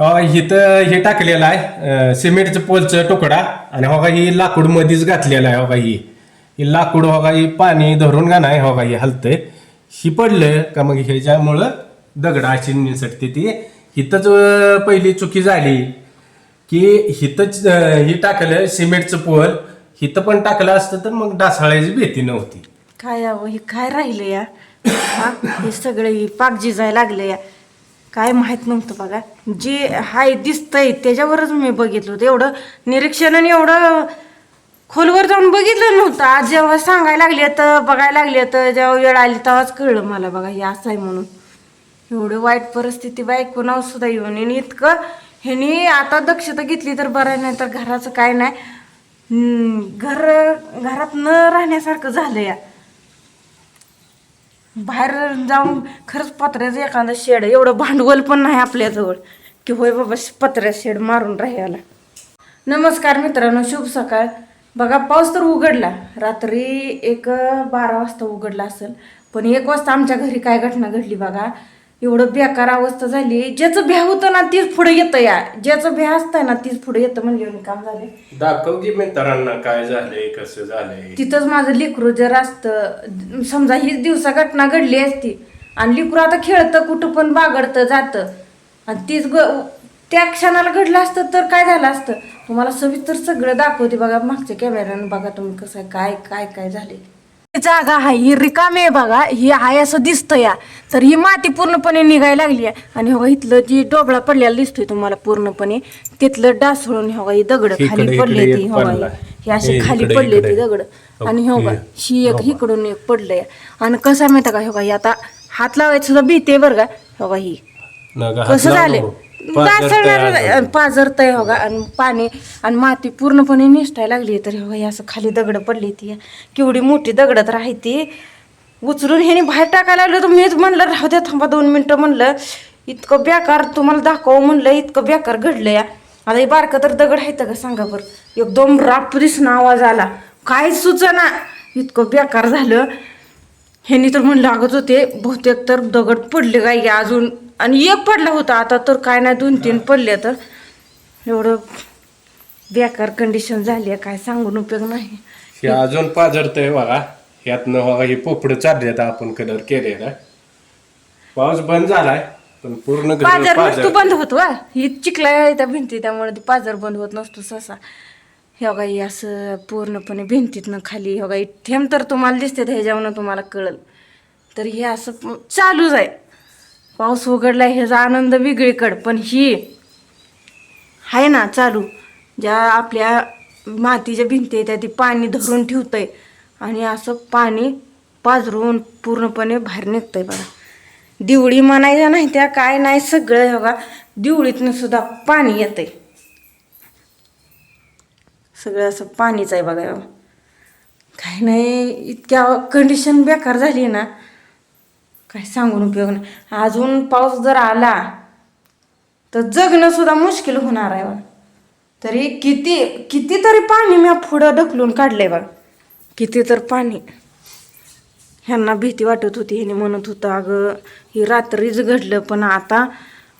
इथं हे टाकलेलं आहे सिमेंटचं पोलचं तुकडा. आणि हो का ही लाकूड मध्येच घातलेलं आहे हो का ही. ही लाकूड हो का ही पाणी धरून का नाही हो का ही हलतंय. ही पडलं का मग ह्याच्यामुळं दगड अशी निसटते ती. हिथंच पहिली चुकी झाली की हिथंच हे ही टाकलं सिमेंटचं पोल. हिथं पण टाकलं असतं तर मग डासाळायची भीती नव्हती. काय यावं हे काय राहिलं या? हे सगळे पाकजी पाक लागले या. काय माहीत नव्हतं बघा. जे हाय दिसतंय त्याच्यावरच मी बघितलं होतं. एवढं निरीक्षण आणि एवढं खोलवर जाऊन बघितलं नव्हतं. आज जेव्हा सांगायला लागले तर बघायला लागले तर जेव्हा वेळ आली तेव्हाच कळलं मला बघा हे असं आहे म्हणून. एवढं वाईट परिस्थिती बाईक कोणावर सुद्धा येऊन आणि इतकं ह्यानी आता दक्षता घेतली तर बरं आहे, नाही तर घराचं काय नाही. घर घरात न राहण्यासारखं झालं या बाहेर जाऊन खरंच पत्र्याचं एखादं शेड एवढं भांडवल पण नाही आपल्याजवळ. की होय बाबा पत्र्या शेड मारून राहायला. नमस्कार मित्रांनो शुभ सकाळ. बघा पाऊस तर उघडला. रात्री एक बारा वाजता उघडला असेल. पण एक वाजता आमच्या घरी काय घटना घडली बघा? एवढं बेकार अवस्था झाली. ज्याचं भ्या होतं ना तीच पुढे येतं या. ज्याचं भ्या असतं ना तीच पुढे येतं म्हणजे काम झाले दाखव की मित्रांना काय झालंय कसं झालंय. तिथंच माझं लेकरू जर असतं समजा हीच दिवसा घटना घडली असती आणि लेकरू आता खेळतं कुठं पण बागडतं जातं आणि तीच ग त्या क्षणाला घडलं असतं तर काय झालं असतं? तुम्हाला सविस्तर सगळं दाखवते बघा मागच्या कॅमेऱ्यानं बघा तुम्ही कसं काय काय काय झाले जागा आहे ही रिकामी आहे बघा ही आहे असं दिसतं या तर ही माती पूर्णपणे निघायला लागली आहे. आणि हो इथलं जी डोबळा पडलेला दिसतोय तुम्हाला पूर्णपणे तिथलं डासळून हो ही दगड खाली पडले ती हो. ही अशी खाली पडले ती. दगड. आणि हो ओके. ही एक इकडून एक पडलंय. आणि कसं माहिती का हो ही आता हात लावायचं सुद्धा भीती आहे बरं का हो ही. कसं झाले नको. पाजरतंय हो आणि पाणी आणि माती पूर्णपणे निसटायला लागली तर हो असं खाली दगड पडली ती. केवढी मोठी दगड तर आहे ती. उचलून ह्याने बाहेर टाकायला लागलं तर मीच म्हणलं राहू द्या थांबा दोन मिनिटं म्हणलं. इतकं बेकार तुम्हाला दाखव म्हणलं इतकं बेकार घडलं या आता हे बारकं तर दगड आहे का सांगा बरं. एकदम राप दिसणं आवाज आला. काय सुचना. इतकं बेकार झालं. ह्यांनी तर म्हणलं लागत होते बहुतेक तर दगड पडले काय अजून. आणि एक पडला होता आता तर काय नाही दोन तीन पडले तर. एवढं बेकार कंडिशन झाली आहे काय सांगून उपयोग नाही. हे अजून पाजरतय बघा यातनं बघा हे पोपड चाललेत आपण कलर केलेला. पाऊस बंद झालाय पण पूर्ण घर पाजर नसतो पाजर बंद होतो वा ही चिखला आहे त्या भिंती त्यामुळे ती पाजर बंद होत नसतो ससा हे बघा हे असं पूर्णपणे भिंतीतनं खाली हे बघा हे थेंब तर तुम्हाला दिसते ह्याच्यावरनं तुम्हाला कळल. तर हे असं प- चालूच आहे. पाऊस उघडला ह्याचा आनंद वेगळीकड. पण ही आहे ना चालू. ज्या आपल्या मातीच्या भिंती आहेत त्या ती पाणी धरून ठेवतंय. आणि असं पाणी पाजरून पूर्णपणे बाहेर निघतंय बघा. दिवळी म्हणायचं नाही त्या काय नाही सगळं बघा. दिवळीतनं सुद्धा पाणी येतंय. सगळं असं पाणीच आहे बघा. काय नाही इतक्या कंडिशन बेकार झाली ना. काय सांगून उपयोग नाही. अजून पाऊस जर आला तर जगणं सुद्धा मुश्किल होणार आहे बघ. तरी किती कितीतरी पाणी मी पुढं ढकलून काढलंय बघ. किती तर पाणी. ह्यांना भीती वाटत होती ह्याने म्हणत होतं अगं ही रात्रीच घडलं पण आता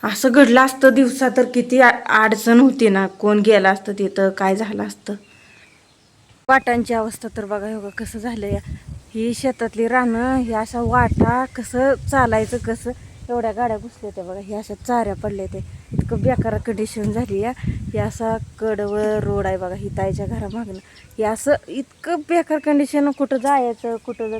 असं घडलं असतं दिवसा तर किती आ- अडचण होती ना. कोण गेलं असतं तिथं काय झालं असतं? वाटांची अवस्था तर बघा हे बघा कसं झालं या ही शेतातली रानं ही अशा वाटा कसं चालायचं कसं? एवढ्या गाड्या घुसल्या त्या बघा हे अशा चाऱ्या पडल्या ते इतकं बेकार कंडिशन झाली या. ही असा कडवळ रोड आहे बघा ही ताईच्या घरामागणं हे असं इतकं बेकार कंडिशन कुठं जायचं कुठं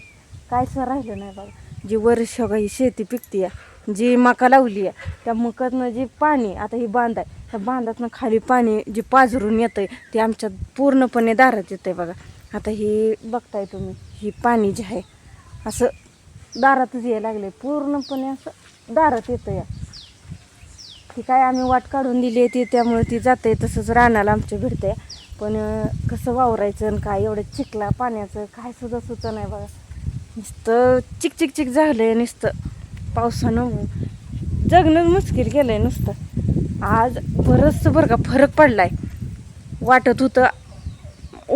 कायच राहिलं नाही बघा. जी वर्ष बघा ही शेती पिकती आहे जी मका लावली आहे त्या मकातनं जी पाणी आता ही बांध आहे ह्या बांधातनं खाली पाणी जे पाझरून येतंय ते आमच्या पूर्णपणे दारात येतंय बघा. आता ही बघताय तुम्ही ही पाणी जे आहे असं दारातच यायला लागले पूर्णपणे असं दारात येतं या ती काय आम्ही वाट काढून दिली आहे ती त्यामुळे ती जाते तसंच रानाला आमच्या भिडते पण कसं वावरायचं आणि काय एवढं चिकला पाण्याचं काय सुद्धा सुचं नाही बघा. नुसतं चिक चिक चिक झालं आहे नुसतं पावसानं जगणं मुश्किल केलंय नुसतं. आज बरंचसं बरं का फरक पडलाय. वाटत होतं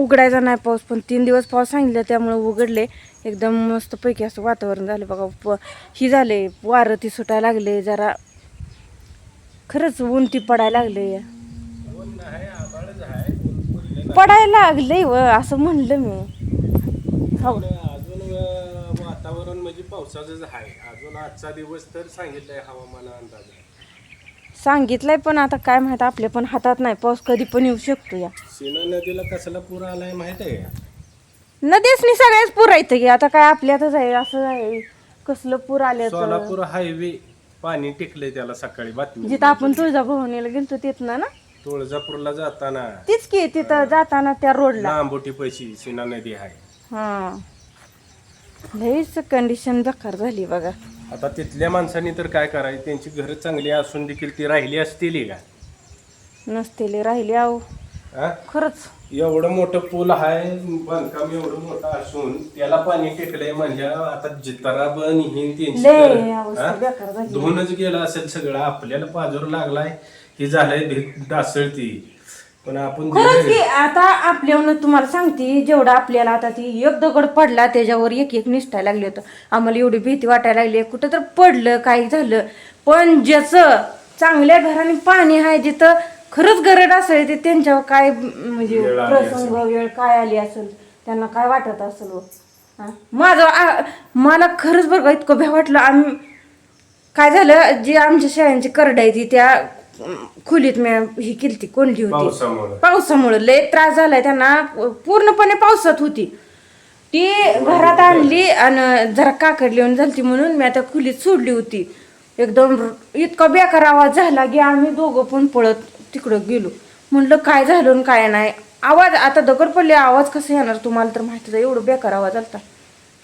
उघडायचा नाही पाऊस पण तीन दिवस पाऊस सांगितलं त्यामुळे उघडले. एकदम मस्तपैकी असं वातावरण झालं बघा. प ही झाले वारं ती सुटायला लागले जरा खरंच ऊन ती पडायला लागले. पडायला लागले व असं म्हणलं मी. हो. वातावरण म्हणजे पावसाचंच आहे. अजून आजचा दिवस तर सांगितलंय हवामान अंदाज सांगितलंय पण आता काय माहीत आपल्या पण हातात नाही. पाऊस कधी पण येऊ शकतो या. सीना नदीला कसला पूर आलाय माहीत आहे का? नदीसनी सगळ्याच पूर येतं की आता काय आपल्यातच आहे असं आहे. कसलं पूर आलं सोलापूर हायवे पाणी टिकलंय त्याला सकाळी बातमी. जिथं आपण तुळजाभवानीला गेलतो तिथं ना तुळजापूरला जाताना. तीच की तिथं जाताना त्या रोडला. लांबोटी पैशी सीना नदी आहे. हा. लईच कंडिशन बेकार झाली बघा. आता तिथल्या माणसांनी तर काय करायचं? त्यांची घरं चांगली असून देखील ती राहिली असतील का? नसतेले राहिले आहो हा? खरंच. एवढं मोठं पूल आहे बांधकाम एवढं मोठं असून त्याला पाणी टेकलंय म्हणजे आता जितारा बन ही त्यांची लय घरं, अवस्था हा? बेकार झाली. धुवूनच गेलं असेल सगळं आपल्याला पाजर लागलाय. हे झालंय भीत डासळती पण आपण खरंच. की आता आपल्यावर तुम्हाला सांगते जेवढं आपल्याला आता ती एक दगड पडला त्याच्यावर एक एक निष्ठायला लागली होतं. आम्हाला एवढी भीती वाटायला लागली. कुठं तर पडलं काही झालं. पण ज्याचं चांगल्या घराने पाणी आहे जिथं खरंच गरज असेल ते त्यांच्यावर काय म्हणजे प्रसंग वेळ काय आली असेल त्यांना काय वाटत असेल हो. माझं मला खरंच बरं इतकं भ्या वाटलं. आम्ही काय झालं जी आमच्या शाळांची करड आहे ती त्या खोलीत मी ही केली ती कोणली होती. पावसामुळं. लय त्रास झालाय त्यांना. पूर्णपणे पावसात होती. ती घरात आणली आणि जरा काकड लिहून झाली म्हणून मी आता खोलीत सोडली होती. एकदम इतका बेकार आवाज झाला की आम्ही दोघं पण पळत तिकडं गेलो. म्हणलं काय झालं काय नाही? आवाज आता दगड पडले आवाज कसं येणार तुम्हाला तर माहितीच आहे एवढं बेकार आवाज आलता.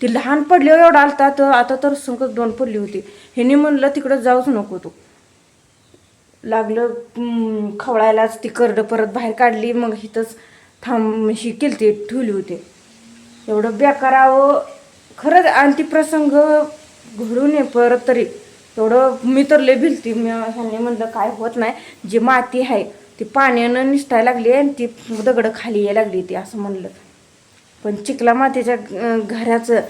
ती लहान पडली एवढा आलता तर आता तर संकट दोन पडली होती. ह्यानी म्हणलं तिकडं जाऊच नको तू. लागलं खवळायलाच ती करडं परत बाहेर काढली मग इथंच थांब ही केलती ठेवली होती. एवढं बेकारावं खरंच आणि ती प्रसंग घडून ये परत तरी. एवढं मी तर लय भिलती. मी ह्यांनी म्हणलं काय होत नाही. जी माती आहे ती पाण्यानं निसटायला लागली आणि ती दगडं खाली यायला लागली ती असं म्हणलं. पण चिखला मातीच्या घराचं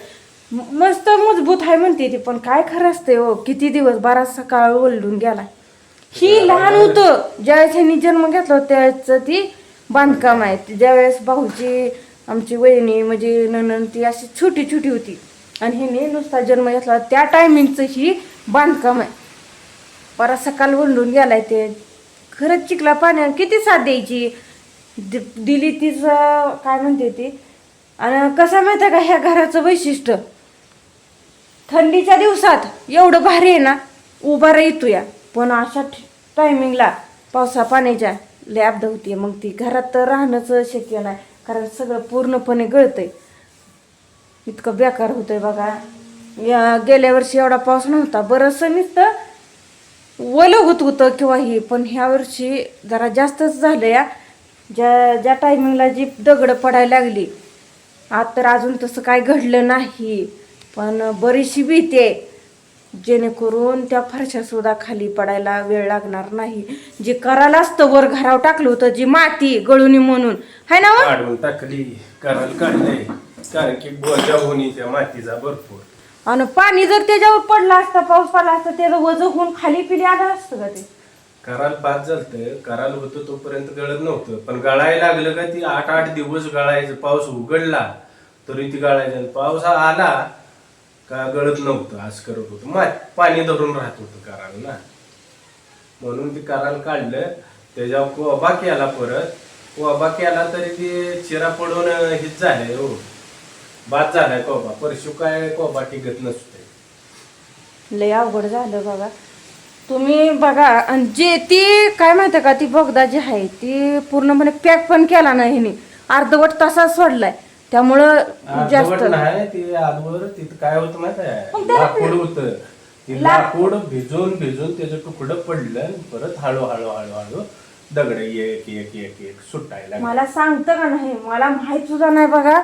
मस्त मजबूत आहे म्हणते ती पण काय खरं असतंय हो. किती दिवस बारा सकाळ ओलडून गेला ही लहान होतं. ज्यावेळेस ह्यांनी जन्म घेतला होता त्यावेळेस ती बांधकाम आहे. ज्यावेळेस भाऊची आमची वहिनी म्हणजे ननन ती अशी छोटी छोटी होती. आणि ह्याने नुसता जन्म घेतला. त्या टायमिंगचं ही बांधकाम आहे. परत सकाळ वंडून गेलाय ते. खरंच चिखला पाण्यात किती साथ द्यायची? दिली तीच काय म्हणते ती? आणि कसं माहिती का ह्या घराचं वैशिष्ट्य? थंडीच्या दिवसात एवढं भारी आहे ना उभा येतो या पण अशा टायमिंगला पावसा पाण्याच्या लय धवते होती मग ती घरात तर राहणंच शक्य नाही. कारण सगळं पूर्णपणे गळतंय. इतकं बेकार होतंय बघा. या गेल्या वर्षी एवढा पाऊस नव्हता. बरंचसं नुसतं वलं होत होतं किंवा ही पण ह्या वर्षी जरा जास्तच झालं या ज्या ज्या टायमिंगला जी दगडं पडायला लागली आता तर अजून तसं काय घडलं नाही. पण बरीचशी भीती आहे. जेणेकरून त्या फरशा सुद्धा खाली पडायला वेळ लागणार नाही. जे करायला असतं वर घरावर टाकलं होतं जी माती गळुनी म्हणून. हाय ना? काढून टाकली. करायला काढलंय. कारण की बोजा होणी त्या मातीचा भरपूर. आणि पाणी जर त्याच्यावर पडलं असतं पाऊस पडला असता त्याचं वजन होऊन खाली पिली आलं असतं का ते? कराल बाद झालतं. कराल होतं तोपर्यंत गळत नव्हतं. पण गळायला लागलं का ती आठ आठ दिवस गळायचं. पाऊस उघडला तरी ती गळायचं. पाऊस हा आला का गळत नव्हतं असं करत होतं. मा पाणी धरून राहत होतं कराल ना. म्हणून ते कराल काढलं. त्याच्यावर कोबा केला परत. कोबा केला तरी ते चिरा पडून हेच झालंय हो. बाद झालाय कोबा. परशु काय कोबा टिकत नसते लय अवघड झालं बघा तुम्ही बघा आणि जे ती काय माहिती का ती बोगदा जी आहे ती पूर्णपणे पॅक पण केला नाही अर्धवट तसाच सोडलाय. त्यामुळं जास्त. अर्धवट नाही ते आजवर तिथं काय होतं माहीत आहे? मग त्याला लाकूड होतं. ते लाकूड भिजून भिजून त्याचं तुकडं पडलं आणि परत हळू हळू हळू हळू दगड एक एक एक एक सुटायला लागले. मला सांगतं का नाही? मला माहीत सुद्धा नाही बघा.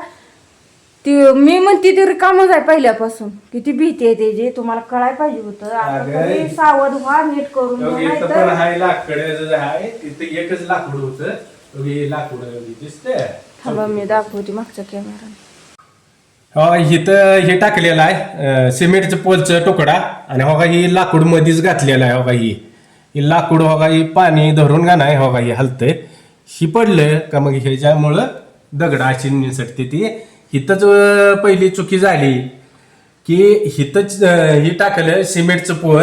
ती मी म्हणते ती रिकामच आहे पहिल्यापासून. किती भीती आहे त्याची. तुम्हाला कळायला पाहिजे होतं. आता अगं, तरी सावध व्हा नीट करून घ्या, इथं नाहीतर- पण हाय लाकड आहे तिथं एकच लाकूड होतं. लाकूड दिसतंय. थांबा मी दाखवते मागचा कॅमेरा हो इथं हे टाकलेलं आहे सिमेंटचं पोलचं तुकडा आणि हो का ही लाकूड मध्येच घातलेलं आहे हो का ही. ही लाकूड हो का ही पाणी धरून का नाही हो का ही हलतंय. ही पडलं का मग ह्याच्यामुळं दगड अशी निसटते ती. हिथंच पहिली चुकी झाली की हिथंच ही टाकलं सिमेंटचं पोल.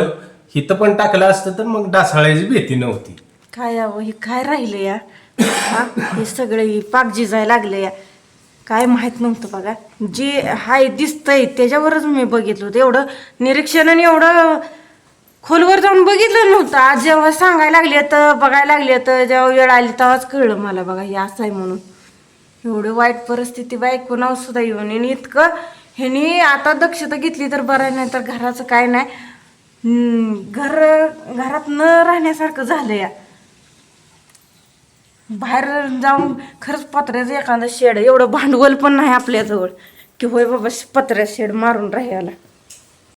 हिथं पण टाकलं असतं तर मग डासाळायची भीती नव्हती. काय हे काय राहिलं या? हा? हे सगळे पाक जिजाय लागले या. काय माहीत नव्हतं बघा. जे हाय दिसतंय त्याच्यावरच मी बघितलं होतं. एवढं निरीक्षण आणि एवढं खोलवर जाऊन बघितलं नव्हतं. आज जेव्हा सांगायला लागले तर बघायला लागले तर जेव्हा वेळ आली तेव्हाच कळलं मला बघा हे असं आहे म्हणून. एवढी वाईट परिस्थिती बाईक कोणावर सुद्धा येऊन आणि इतकं ह्यानी आता दक्षता घेतली तर बरं आहे, नाही तर घराचं काय नाही. घर घरात न राहण्यासारखं झालं या. बाहेर जाऊन खरंच पत्र्याचं एखादं शेड एवढं भांडवल पण नाही आपल्याजवळ. की होय बाबा पत्र्या शेड मारून राहायला.